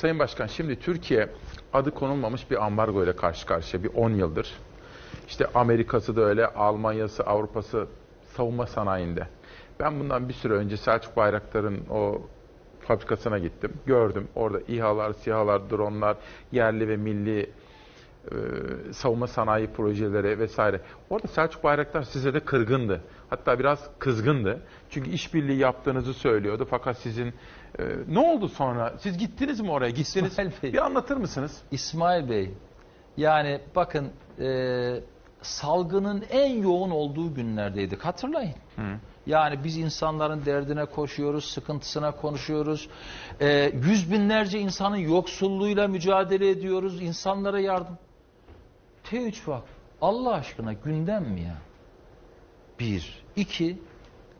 Sayın Başkan şimdi Türkiye adı konulmamış bir ambargo ile karşı karşıya bir 10 yıldır. İşte Amerika'sı da öyle, Almanya'sı, Avrupa'sı savunma sanayinde. Ben bundan bir süre önce Selçuk Bayraktar'ın o fabrikasına gittim. Gördüm. Orada İHA'lar, SİHA'lar, dronlar, yerli ve milli e, savunma sanayi projeleri vesaire. Orada Selçuk Bayraktar size de kırgındı. Hatta biraz kızgındı. Çünkü işbirliği yaptığınızı söylüyordu. Fakat sizin e, ne oldu sonra? Siz gittiniz mi oraya? Gittiniz. İsmail Bey. Bir anlatır mısınız? İsmail Bey, yani bakın e, salgının en yoğun olduğu günlerdeydik. Hatırlayın. Yani biz insanların derdine koşuyoruz, sıkıntısına konuşuyoruz. E, yüz binlerce insanın yoksulluğuyla mücadele ediyoruz. insanlara yardım. T3 Vakfı Allah aşkına gündem mi ya? Bir. iki.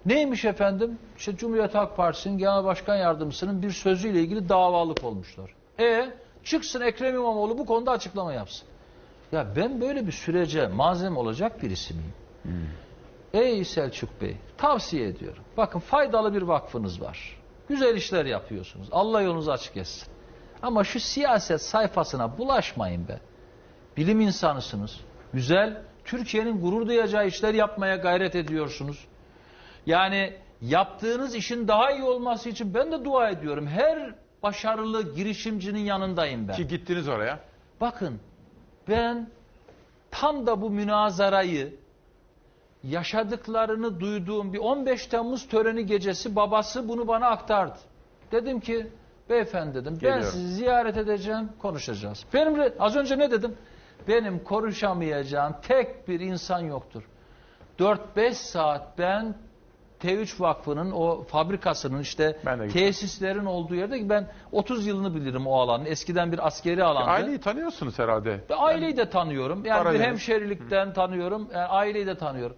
Neymiş efendim? İşte Cumhuriyet Halk Partisi'nin genel başkan yardımcısının bir sözüyle ilgili davalık olmuşlar. E çıksın Ekrem İmamoğlu bu konuda açıklama yapsın. Ya ben böyle bir sürece malzeme olacak birisi miyim? Ey Selçuk Bey, tavsiye ediyorum. Bakın faydalı bir vakfınız var. Güzel işler yapıyorsunuz. Allah yolunuzu açık etsin. Ama şu siyaset sayfasına bulaşmayın be. Bilim insanısınız. Güzel, Türkiye'nin gurur duyacağı işler yapmaya gayret ediyorsunuz. Yani yaptığınız işin daha iyi olması için ben de dua ediyorum. Her başarılı girişimcinin yanındayım ben. Ki gittiniz oraya. Bakın ben tam da bu münazarayı yaşadıklarını duyduğum bir 15 Temmuz töreni gecesi babası bunu bana aktardı. Dedim ki beyefendi dedim ben Geliyorum. sizi ziyaret edeceğim konuşacağız. Benim az önce ne dedim? Benim konuşamayacağım tek bir insan yoktur. 4-5 saat ben T3 Vakfı'nın o fabrikasının işte Ben tesislerin olduğu yerde ben 30 yılını bilirim o alanın. Eskiden bir askeri alandı. Aileyi tanıyorsunuz herhalde. Ve aileyi de tanıyorum. Yani bir Karadeniz. hemşerilikten tanıyorum. Yani aileyi de tanıyorum.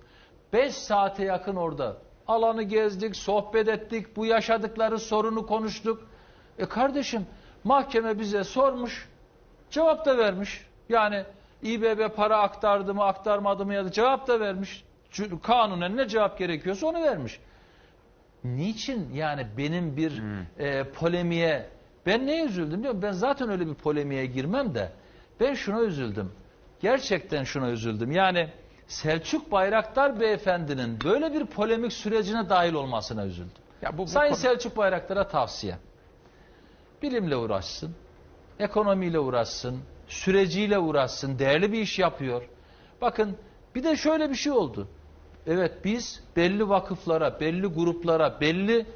5 saate yakın orada. Alanı gezdik, sohbet ettik, bu yaşadıkları sorunu konuştuk. E kardeşim mahkeme bize sormuş, cevap da vermiş. Yani İBB para aktardı mı aktarmadı mı ya da cevap da vermiş. Kanunen ne cevap gerekiyorsa onu vermiş. Niçin yani benim bir e, polemiğe ben neye üzüldüm musun? Ben zaten öyle bir polemiğe girmem de ben şuna üzüldüm. Gerçekten şuna üzüldüm. Yani Selçuk Bayraktar beyefendinin böyle bir polemik sürecine dahil olmasına üzüldüm. Ya bu, bu Sayın konu- Selçuk Bayraktar'a tavsiye. Bilimle uğraşsın, ekonomiyle uğraşsın, süreciyle uğraşsın, değerli bir iş yapıyor. Bakın bir de şöyle bir şey oldu. Evet biz belli vakıflara, belli gruplara, belli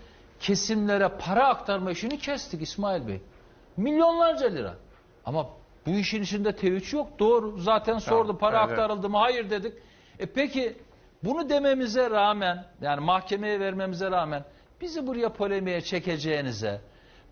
kesimlere para aktarma işini kestik İsmail Bey. Milyonlarca lira. Ama bu işin içinde T3 yok. Doğru. Zaten sordu para evet. aktarıldı mı? Hayır dedik. E peki bunu dememize rağmen yani mahkemeye vermemize rağmen bizi buraya polemiğe çekeceğinize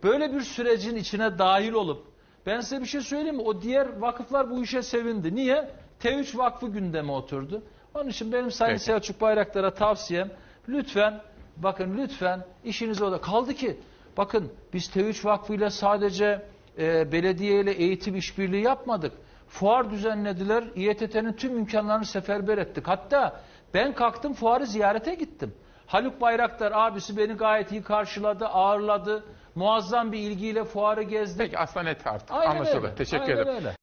böyle bir sürecin içine dahil olup ben size bir şey söyleyeyim mi? O diğer vakıflar bu işe sevindi. Niye? T3 Vakfı gündeme oturdu. Onun için benim Sayın Peki. Selçuk Bayraktar'a tavsiyem lütfen bakın lütfen işinizi orada kaldı ki bakın biz T3 Vakfı ile sadece e, belediye ile eğitim işbirliği yapmadık. Fuar düzenlediler. İETT'nin tüm imkanlarını seferber ettik. Hatta ben kalktım fuarı ziyarete gittim. Haluk Bayraktar abisi beni gayet iyi karşıladı, ağırladı. Muazzam bir ilgiyle fuarı gezdik. Peki aslında net artık. Aynen Anlaşıldı. öyle. Teşekkür Aynen ederim. öyle.